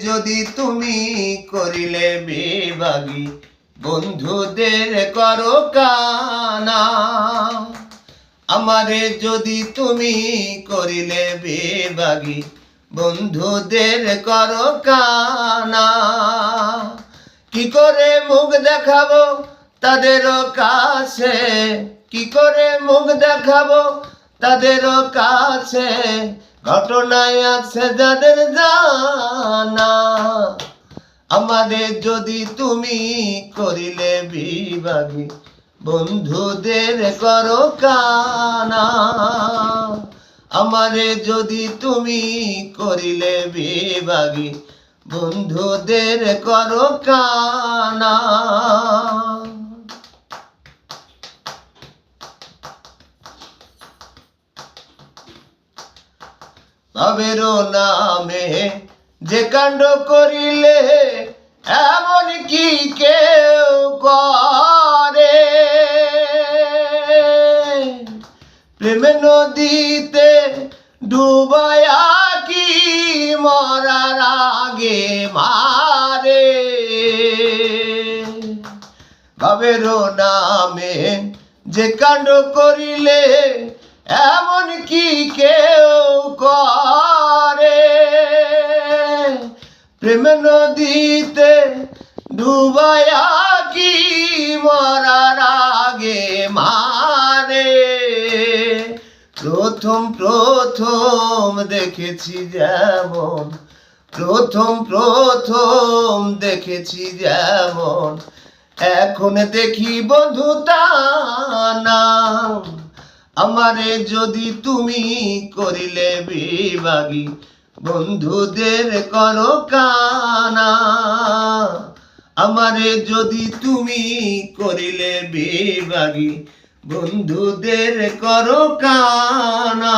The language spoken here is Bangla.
যদি তুমি করিলে বিভাগী বন্ধুদের করো কানা আমারে যদি তুমি করিলে বিভাগী বন্ধুদের করো কানা কি করে মুখ দেখাবো তাদেরও কাছে? কি করে মুখ দেখাবো তাদেরও কাছে? ঘটনায় আছে যাদের জানা, আমাদের যদি তুমি করিলে বিভাগী বন্ধুদের করো কানা। আমারে যদি তুমি করিলে বিভাগী বন্ধুদের করো কানা। ভাবেরও নামে যে কাণ্ড করিলে এমন কি কেউ করে? প্রেম নদীতে ডুবায়া কি মরার আগে মারে? ভাবেরও নামে যে কাণ্ড করিলে এমন কি কেউ প্রেম নদীতে ডুবায়া কি মরার আগে মারে? প্রথম প্রথম দেখেছি যেমন, প্রথম প্রথম দেখেছি যেমন। এখন দেখি বন্ধু না, আমারে যদি তুমি করিলে বিভাগী বন্ধুদের করো কানা। আমারে যদি তুমি করিলে বিভাগী বন্ধুদের করো কানা।